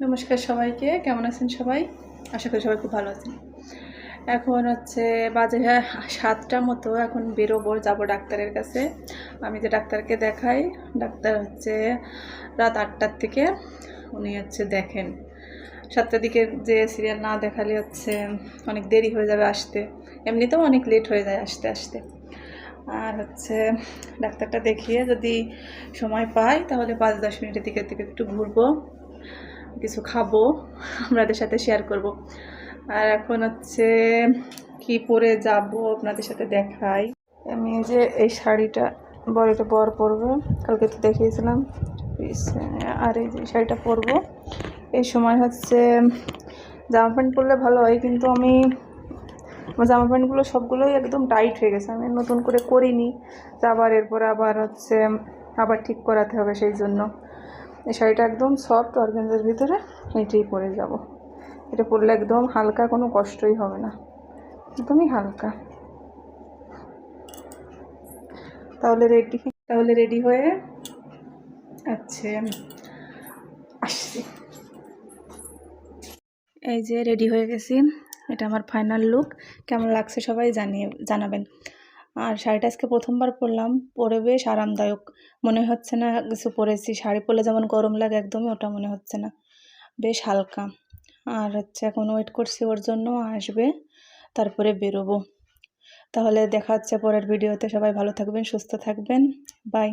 নমস্কার সবাইকে, কেমন আছেন সবাই? আশা করি সবাই খুব ভালো আছেন। এখন হচ্ছে বাজে হ্যাঁ সাতটা মতো, এখন বেরোবো, যাব ডাক্তারের কাছে। আমি যে ডাক্তারকে দেখাই, ডাক্তার হচ্ছে রাত আটটার থেকে উনি হচ্ছে দেখেন। সাতটার দিকে যে সিরিয়াল না দেখালে হচ্ছে অনেক দেরি হয়ে যাবে আসতে। এমনিতেও অনেক লেট হয়ে যায় আসতে আসতে। আর হচ্ছে ডাক্তারটা দেখিয়ে যদি সময় পাই, তাহলে পাঁচ দশ মিনিটের দিকে থেকে একটু ঘুরবো। কিছু খাব, আপনাদের সাথে শেয়ার করব। আর এখন হচ্ছে কি পরে যাব আপনাদের সাথে দেখাই। আমি যে এই শাড়িটা বড় এটা বর পরবো, কালকে তো দেখিয়েছিলাম। আর এই যে শাড়িটা পরবো, এই সময় হচ্ছে জামা প্যান্ট পরলে ভালো হয়, কিন্তু আমি আমার জামা প্যান্টগুলো সবগুলোই একদম টাইট হয়ে গেছে, আমি নতুন করে করিনি। আবার এরপরে আবার হচ্ছে আবার ঠিক করাতে হবে সেই জন্য। এই শাড়িটা একদম সফট অর্গেন্সের ভিতরে এইটাই পরে যাব। এটা পরলে একদম হালকা কোনো কষ্টই হবে না। একদমই হালকা। তাহলে রেডি তাহলে রেডি হয়ে আচ্ছা আসছি। এই যে রেডি হয়ে গেছি। এটা আমার ফাইনাল লুক কেমন লাগছে সবাই জানিয়ে, জানাবেন। আর শাড়িটা আজকে প্রথমবার পরলাম, পরে বেশ আরামদায়ক। মনে হচ্ছে না কিছু পরেছি। শাড়ি পরলে যেমন গরম লাগে একদমই, ওটা মনে হচ্ছে না। বেশ হালকা। আর হচ্ছে এখন ওয়েট করছি ওর জন্য, আসবে, তারপরে বেরোবো। তাহলে দেখা হচ্ছে পরের ভিডিওতে সবাই ভালো থাকবেন, সুস্থ থাকবেন। বাই